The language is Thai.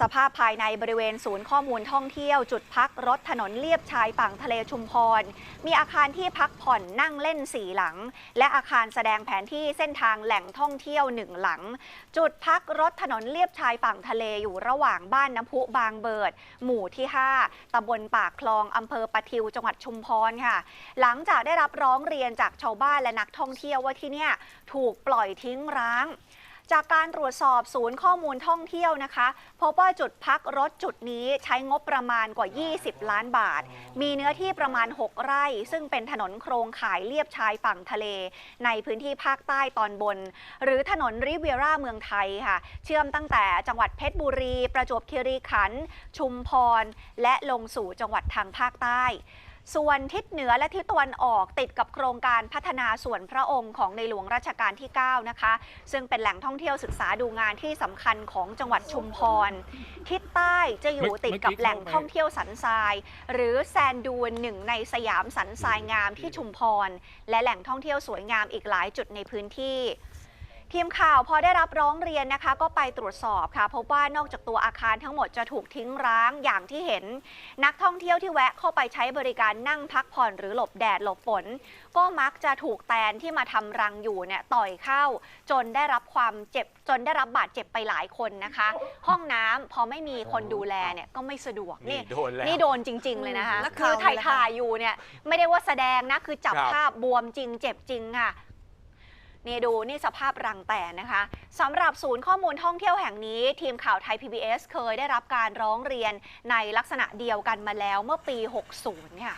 สภาพภายในบริเวณศูนย์ข้อมูลท่องเที่ยวจุดพักรถถนนเลียบชายฝั่งทะเลชุมพร มีอาคารที่พักผ่อนนั่งเล่นสี่หลัง และอาคารแสดงแผนที่เส้นทางแหล่งท่องเที่ยวหนึ่งหลัง จุดพักรถถนนเลียบชายฝั่งทะเลอยู่ระหว่างบ้านน้ำพุบางเบิด หมู่ที่ 5ตำบลปากคลองอำเภอปะทิวจังหวัดชุมพรค่ะ หลังจากได้รับร้องเรียนจากชาวบ้านและนักท่องเที่ยวว่าที่เนี่ยถูกปล่อยทิ้งร้าง จากการตรวจสอบศูนย์ข้อมูลท่องเที่ยวนะคะพบว่าจุดพักรถจุดนี้ใช้งบประมาณกว่า 20 ล้านบาท มีเนื้อที่ประมาณ 6 ไร่ ซึ่งเป็นถนนโครงข่ายเลียบชายฝั่งทะเล ในพื้นที่ภาคใต้ตอนบน หรือถนนริเวียร่าเมืองไทยค่ะ เชื่อมตั้งแต่จังหวัดเพชรบุรี ประจวบคีรีขันธ์ชุมพร และลงสู่จังหวัดทางภาคใต้ ส่วนทิศเหนือและทิศตะวันออกติดกับโครงการพัฒนาส่วนพระองค์ของในหลวงรัชกาลที่ 9 นะคะ ซึ่งเป็นแหล่งท่องเที่ยวศึกษาดูงานที่สำคัญของจังหวัดชุมพร ทิศใต้จะอยู่ติดกับแหล่งท่องเที่ยวสันทราย หรือแซนดูนหนึ่งในสยามสันทรายงามที่ชุมพร และแหล่งท่องเที่ยวสวยงามอีกหลายจุดในพื้นที่ ทีมข่าวพอได้รับร้องเรียนนะคะ ก็ไปตรวจสอบค่ะ พบว่านอกจากตัวอาคารทั้งหมดจะถูกทิ้งร้างอย่างที่เห็น นักท่องเที่ยวที่แวะเข้าไปใช้บริการนั่งพักผ่อนหรือหลบแดดหลบฝนก็มักจะถูกแตนที่มาทำรังอยู่เนี่ยต่อยเข้า จนได้รับความเจ็บจนได้รับบาดเจ็บไปหลายคนนะคะ ห้องน้ำพอไม่มีคนดูแลเนี่ยก็ไม่สะดวกนี่โดนแล้วนี่โดนจริง ๆ เลยนะคะนักคืข่าอวถ่ายเลยค่ะถ่ายอยู่เนี่ยไม่ได้ว่าแสดงนะคือจับครับภาพบวมจริง เจ็บจริงค่ะ นี่ดูนี่สภาพรังแตนนะคะสำหรับศูนย์ข้อมูลท่องเที่ยวแห่งนี้ ทีมข่าวไทย PBS เคยได้รับการร้องเรียนในลักษณะเดียวกันมาแล้วเมื่อปี 60 ค่ะ